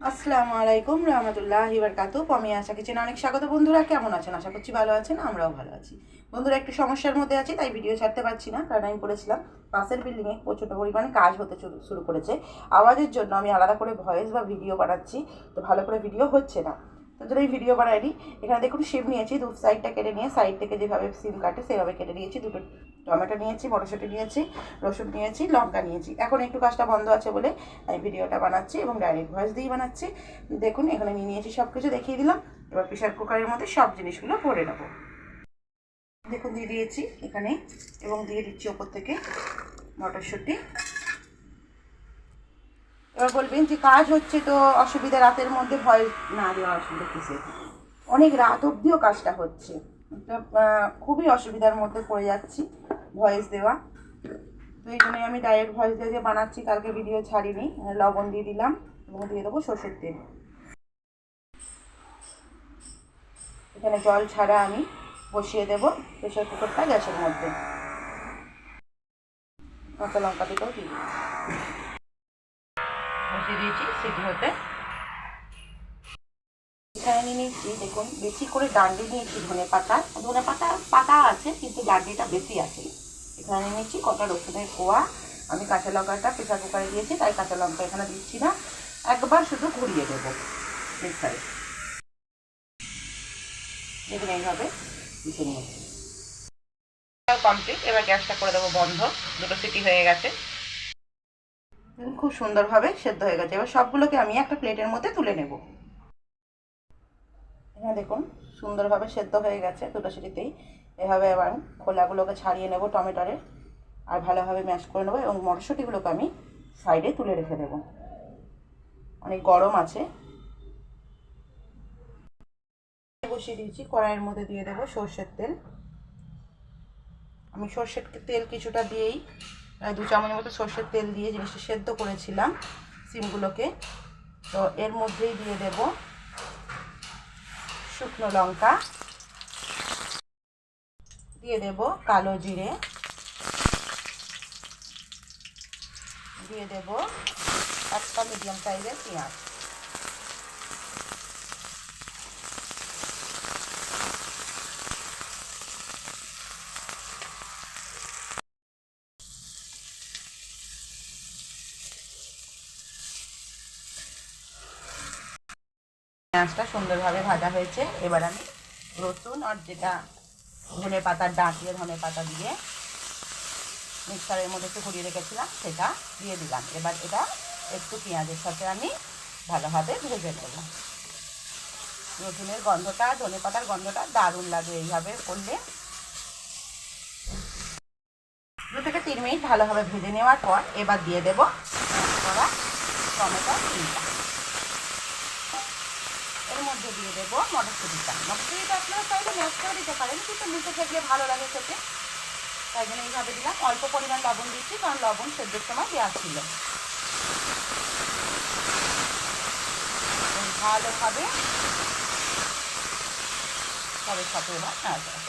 আসসালামু আলাইকুম রহমতুল্লাহ কাতুপ আমি আশা কিচেন অনেক স্বাগত। বন্ধুরা, কেমন আছেন? আশা করছি ভালো আছেন, আমরাও ভালো আছি। বন্ধুরা, একটু সমস্যার মধ্যে আছি, তাই ভিডিও ছাড়তে পারছি না, কারণ আমি বলেছিলাম পাশের বিল্ডিংয়ে। প্রচণ্ড পরিমাণে কাজ হতে শুরু করেছে। আওয়াজের জন্য আমি আলাদা করে ভয়েস বা ভিডিও বানাচ্ছি, তো ভালো করে ভিডিও হচ্ছে না। তো জন্য এই ভিডিও বানাইনি এখানে দেখুন শিম নিয়েছি, দু সাইডটা কেটে নিয়ে সাইড থেকে যেভাবে সিম কাটে সেভাবে কেটে নিয়েছি, দুটো টমেটো নিয়েছি, মটরশুঁটি নিয়েছি, রসুন নিয়েছি, লঙ্কা নিয়েছি। এখন একটু কাজটা বন্ধ আছে বলে আমি ভিডিওটা বানাচ্ছি এবং ডাইরেক্ট ভয়েস দিয়েই বানাচ্ছি। দেখুন, এখানে নিয়ে নিয়েছি সব কিছু দেখিয়ে দিলাম। এবার প্রেশার কুকারের মধ্যে সব জিনিসগুলো ভরে নেব। দেখুন, দিয়ে দিয়েছি এখানে এবং দিয়ে দিচ্ছি ওপর থেকে মটরশুঁটি। এবার বলবেন যে কাজ হচ্ছে তো অসুবিধা, রাতের মধ্যে ভয় না দেওয়া অসুবিধা কিসে? অনেক রাত অবধিও কাজটা হচ্ছে। খুবই অসুবিধার মধ্যে পড়ে যাচ্ছি, ভয়েস দেওয়া। তো এই জন্যই আমি ডাইরেক্ট ভয়েস দিয়ে বানাচ্ছি, কালকে ভিডিও ছাড়িনি। লবণ দিয়ে দিলাম এবং দিয়ে দেবো সর্ষের তেল। এখানে জল ছাড়া আমি বসিয়ে দেব প্রেশার কুকারটা গ্যাসের মধ্যে। কাঁচা লঙ্কা দুটোও দিই বসিয়ে দিয়েছি সিটি হতে এখানে নিয়ে নিচ্ছি দেখুন বেশি করে ডান্ডি নিয়েছি ধনে পাতা। ধনে পাতা পাতা আছে কিন্তু ডান্ডিটা বেশি আছে। এখানে নিয়ে নিচ্ছি কটা রসুনের কোয়া। আমি কাঁচা লঙ্কাটা প্রেশার কুকারে দিয়েছি তাই কাঁচা লঙ্কা এখানে দিচ্ছি না। একবার শুধু ঘুরিয়ে দেবো মিক্সারে। দেখুন এইভাবে দিতে নিয়েছি। কমপ্লিট এবার গ্যাসটা করে দেবো বন্ধ। দুটো সিটি হয়ে গেছে। খুব সুন্দরভাবে সেদ্ধ হয়ে গেছে। এবার সবগুলোকে আমি একটা প্লেটের মধ্যে তুলে নেব। এখানে দেখুন, সুন্দরভাবে সেদ্ধ হয়ে গেছে দুটো সিটিতেই এভাবে এবার খোলাগুলোকে ছাড়িয়ে নেব টমেটোরের আর ভালোভাবে ম্যাশ করে নেব এবং মটরশুঁটিগুলোকে আমি সাইডে তুলে রেখে দেবো। অনেক গরম আছে। বসিয়ে দিয়েছি, কড়াইয়ের মধ্যে দিয়ে দেবো সর্ষের তেল। আমি সর্ষের তেল কিছুটা দিয়েই দু চামচের মতো সর্ষের তেল দিয়ে জিনিসটা সেদ্ধ করেছিলাম সিমগুলোকে। তো এর মধ্যেই দিয়ে দেব শুকনো লঙ্কা। দিয়ে দেব কালো জিরে। দিয়ে দেব একটা মিডিয়াম সাইজের পেঁয়াজ। পেঁয়াজটা সুন্দরভাবে ভাজা হয়েছে। এবার আমি রসুন আর যেটা ধনে পাতার ডাঁটিয়ে ধনে পাতা দিয়ে মিক্সারের মধ্যে একটু ঘুরিয়ে রেখেছিলাম, সেটা দিয়ে দিলাম। এবার এটা একটু পেঁয়াজের সাথে আমি ভালোভাবে ভেজে নেব। রসুনের গন্ধটা, ধনে পাতার গন্ধটা দারুণ লাগে এইভাবে করলে। দু থেকে তিন মিনিট ভালোভাবে ভেজে নেওয়ার পর এবার দিয়ে দেবো টমেটো এর মধ্যে দিয়ে দেবো মটরশুঁটিটা। মটরশুঁটিটা আপনারা চাইলে ম্যাশ করে দিতে পারেন, কিন্তু মুখে থাকলে ভালো লাগে খেতে। তাই জন্য এইভাবে দিলাম। অল্প পরিমাণ লবণ দিচ্ছি, কারণ লবণ সেদ্ধের সময় দেওয়া ছিল। ভালোভাবে তবে সাথে এবার নাড়াচাড়া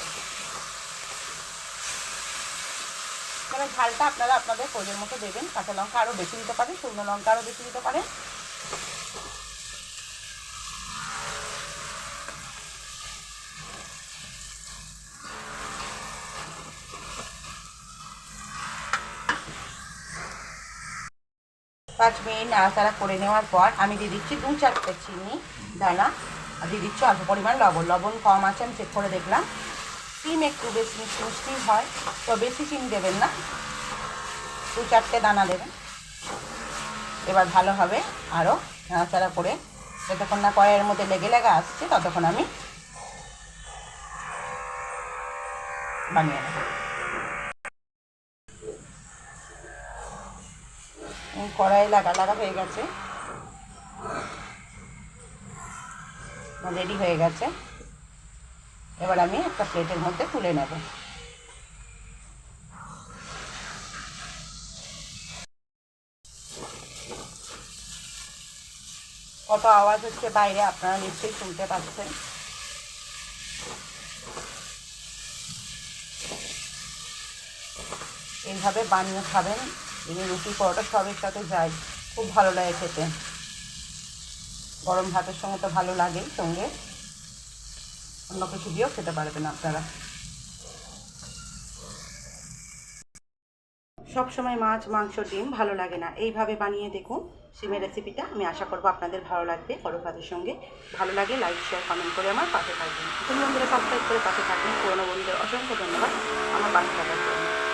ঝালটা আপনারা আপনাদের প্রয়োজন মতো দেবেন। কাঁচা লঙ্কা আরও বেশি দিতে পারেন, শুকনো লঙ্কা আরও বেশি দিতে পারেন। পাঁচ মিনিট নাড়াচাড়া করে নেওয়ার পর আমি দিয়ে দিচ্ছি দু চারটে চিনি, দানা, আর দিয়ে দিচ্ছি অল্প পরিমাণ লবণ। লবণ কম আছে, আমি চেক করে দেখলাম। চিনি একটু বেশি মিষ্টি হয়, তো বেশি চিনি দেবেন না। দু চারটে দানা দেবেন। এবার ভালোভাবে আরও নাড়াচাড়া করে। যতক্ষণ না কড়াইয়ের মধ্যে লেগে লেগে আসছে, ততক্ষণ আমি বানিয়ে নেব। কড়াই লাগা লাগা হয়ে গেছে। রেডি হয়ে গেছে। এবার আমি একটা প্লেটের মধ্যে তুলে নেব। কত আওয়াজ হচ্ছে বাইরে, আপনারা নিশ্চয়ই শুনতে পাচ্ছেন। এইভাবে বানিয়ে খাবেন। এই রুটি পরোটা সবের সাথে যায়। খুব ভালো লাগে খেতে। গরম ভাতের সঙ্গে তো ভালো লাগে সঙ্গে। অন্য কিছু দিয়েও খেতে পারবেন আপনারা। সব সময় মাছ, মাংস, ডিম ভালো লাগে না। এইভাবে বানিয়ে দেখুন সিমের রেসিপিটা। আমি আশা করব আপনাদের ভালো লাগবে গরম ভাতের সঙ্গে। ভালো লাগে লাইক শেয়ার কমেন্ট করে আমার পাশে থাকবেন। নতুন বন্ধুরা সাবস্ক্রাইব করে পাশে থাকবেন। পুরোনো বন্ধুদের অসংখ্য ধন্যবাদ। আমার পাশে থাকার জন্য।